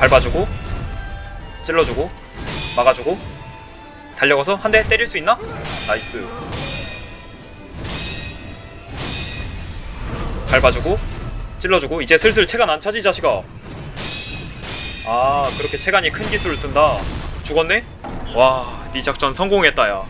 밟아주고 찔러주고 막아주고 달려가서 한 대 때릴 수 있나? 나이스 밟아주고 찔러주고 이제 슬슬 체간 안 차지 자식아 아 그렇게 체간이 큰 기술을 쓴다 죽었네? 와네 작전 성공했다 야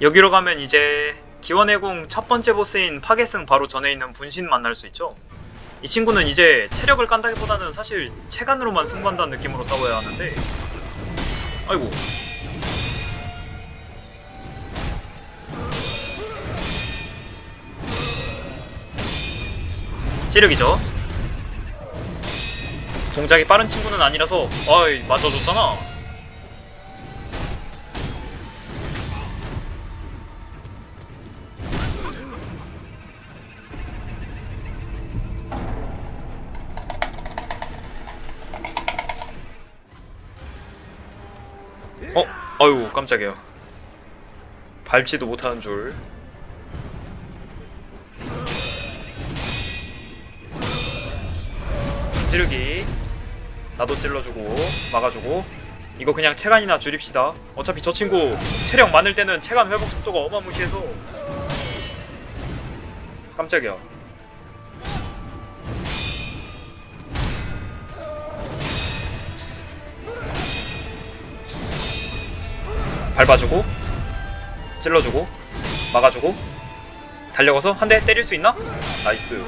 여기로 가면 이제 기원의 궁첫 번째 보스인 파괴승 바로 전에 있는 분신 만날 수 있죠. 이 친구는 이제 체력을 깐다기보다는 사실 체간으로만 승부한다는 느낌으로 싸워야 하는데 아이고 찌르기죠. 동작이 빠른 친구는 아니라서 어이 맞아줬잖아. 아유 깜짝이야. 밟지도 못하는 줄. 찌르기. 나도 찔러주고 막아주고. 이거 그냥 체간이나 줄입시다. 어차피 저 친구 체력 많을 때는 체간 회복 속도가 어마무시해서. 깜짝이야 밟아주고 찔러주고 막아주고 달려가서 한 대 때릴 수 있나? 나이스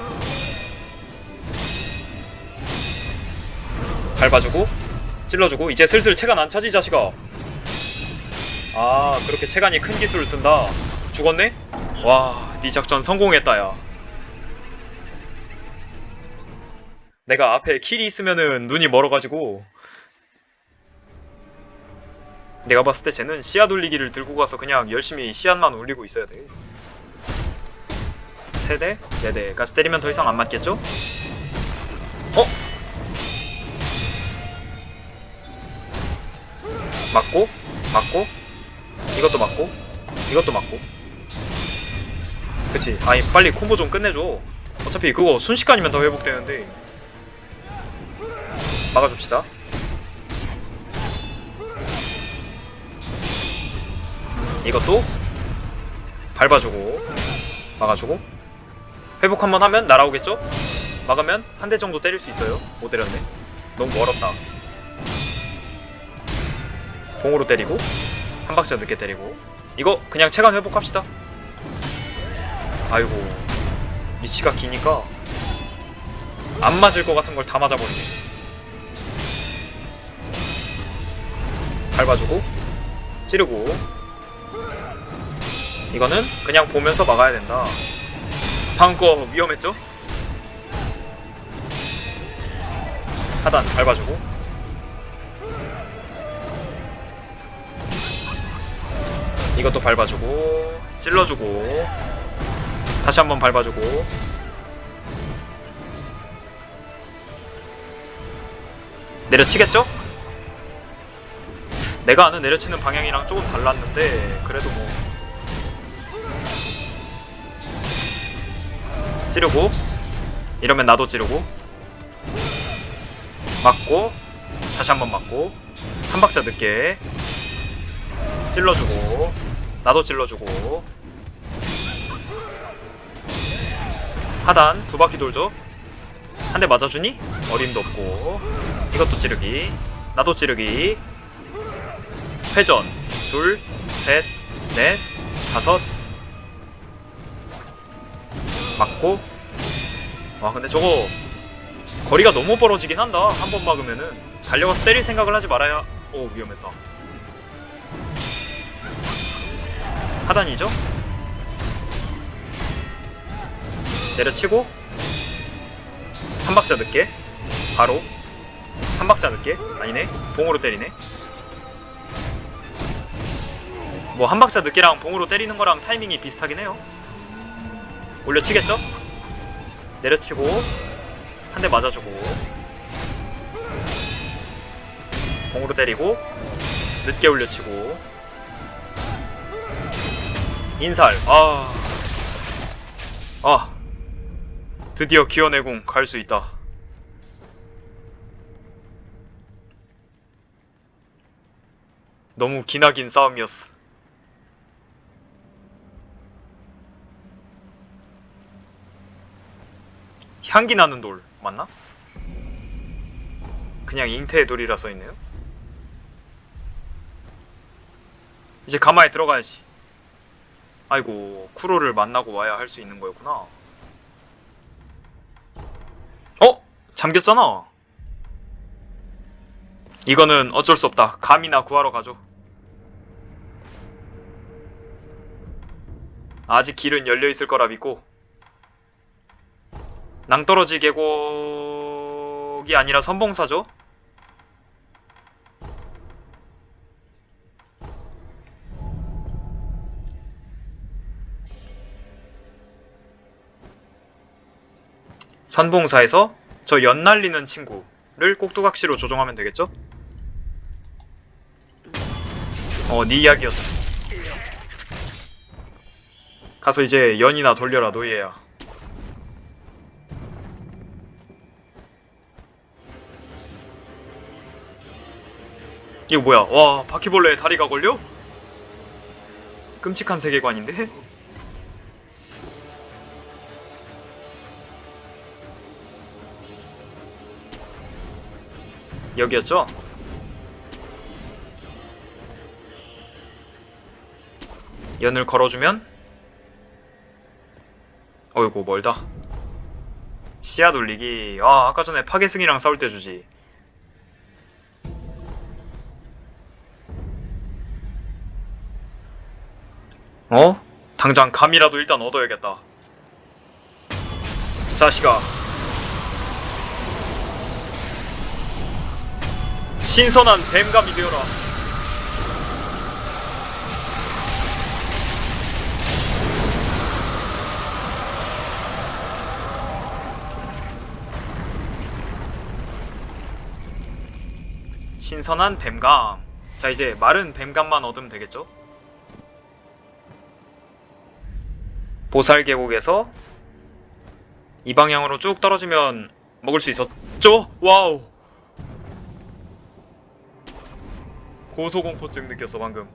밟아주고 찔러주고 이제 슬슬 체간 안 차지 자식아 아 그렇게 체간이 큰 기술을 쓴다 죽었네? 와네 작전 성공했다 야 내가 앞에 킬이 있으면은 눈이 멀어가지고 내가 봤을 때 쟤는 씨앗 올리기를 들고 가서 그냥 열심히 씨앗만 올리고 있어야 돼. 세대? 네대. 가스 때리면 더 이상 안 맞겠죠? 어? 맞고, 맞고, 이것도 맞고, 이것도 맞고. 그치. 아니, 빨리 콤보 좀 끝내줘. 어차피 그거 순식간이면 더 회복되는데. 막아줍시다. 이것도 밟아주고 막아주고. 회복 한번 하면 날아오겠죠? 막으면 한 대 정도 때릴 수 있어요. 못 때렸네. 너무 멀었다. 봉으로 때리고 한 박자 늦게 때리고. 이거 그냥 체감 회복합시다. 아이고 위치가 기니까 안 맞을 것 같은 걸 다 맞아버리네. 밟아주고 찌르고 이거는 그냥 보면서 막아야 된다. 방금 거 위험했죠? 하단 밟아주고 이것도 밟아주고 찔러주고 다시 한번 밟아주고 내려치겠죠? 내가 아는 내려치는 방향이랑 조금 달랐는데 그래도 뭐. 찌르고 이러면 나도 찌르고. 맞고 다시 한번 맞고. 한 박자 늦게. 찔러주고 나도 찔러주고. 하단 두 바퀴 돌죠? 한 대 맞아주니? 어림도 없고. 이것도 찌르기. 나도 찌르기 회전. 둘 셋 넷 다섯. 맞고. 와 근데 저거 거리가 너무 벌어지긴 한다. 한 번 막으면은. 달려가서 때릴 생각을 하지 말아야. 오 위험했다. 하단이죠? 내려치고. 한 박자 늦게. 바로. 한 박자 늦게. 아니네. 봉으로 때리네 뭐 한 박자 늦게랑 봉으로 때리는 거랑 타이밍이 비슷하긴 해요. 올려치겠죠? 내려치고 한 대 맞아주고 공으로 때리고 늦게 올려치고 인살. 아. 아. 드디어 기원의 궁갈 수 있다. 너무 기나긴 싸움이었어 향기 나는 돌 맞나? 그냥 잉태의 돌이라 써있네요. 이제 가마에 들어가야지. 아이고 쿠로를 만나고 와야 할 수 있는 거였구나. 어? 잠겼잖아. 이거는 어쩔 수 없다. 감이나 구하러 가죠. 아직 길은 열려있을 거라 믿고 낭떠러지 계곡이 아니라 선봉사죠? 선봉사에서 저 연날리는 친구를 꼭두각시로 조종하면 되겠죠? 어, 네 이야기였어. 가서 이제 연이나 돌려라, 노예야. 이거 뭐야? 와, 바퀴벌레에 다리가 걸려? 끔찍한 세계관인데? 여기였죠? 연을 걸어주면 어이구 멀다 씨앗 올리기 아 아까 전에 파괴승이랑 싸울 때 주지 어? 당장 감이라도 일단 얻어야겠다 자식아 신선한 뱀감이 되어라. 신선한 뱀감. 자, 이제 마른 뱀감만 얻으면 되겠죠? 보살 계곡에서 이 방향으로 쭉 떨어지면 먹을 수 있었죠? 와우. 고소공포증 느꼈어 방금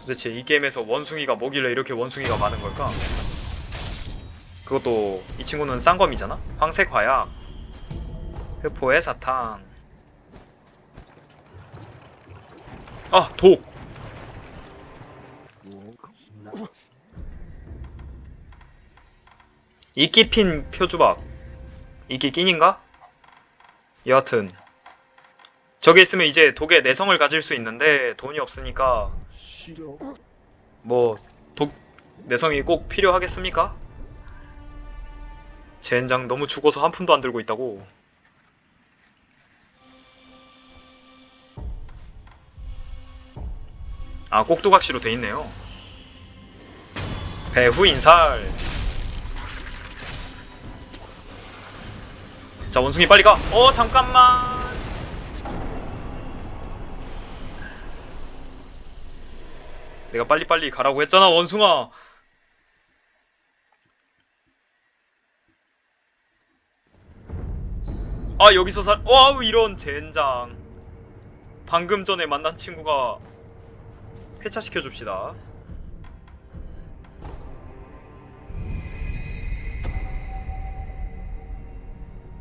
도대체 이 게임에서 원숭이가 뭐길래 이렇게 원숭이가 많은 걸까? 그것도 이 친구는 쌍검이잖아? 황색 화약 흑포의 사탕 아! 독! 이끼 핀 표주박 이게 끼인가? 여하튼 저게 있으면 이제 독의 내성을 가질 수 있는데 돈이 없으니까. 뭐 독 내성이 꼭 필요하겠습니까? 젠장 너무 죽어서 한 푼도 안 들고 있다고 아 꼭두각시로 돼 있네요 배후 인살 자 원숭이 빨리 가. 어 잠깐만. 내가 빨리빨리 가라고 했잖아 원숭아. 아 여기서 살. 와우 이런 젠장. 방금 전에 만난 친구가 회차시켜 줍시다.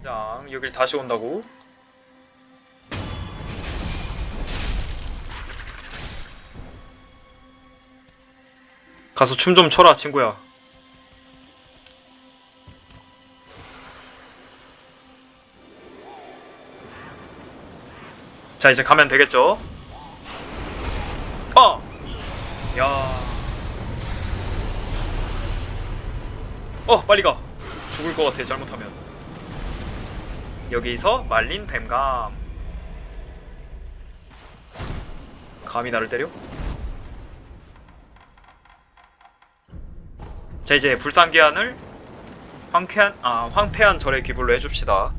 짱 여길 다시 온다고? 가서 춤 좀 춰라 친구야 자 이제 가면 되겠죠? 어! 야. 어 빨리 가 죽을 것 같아 잘못하면 여기서 말린 뱀감 감히 나를 때려? 자 이제 불상기한을 황쾌한 아 황폐한 절에 기불로 해줍시다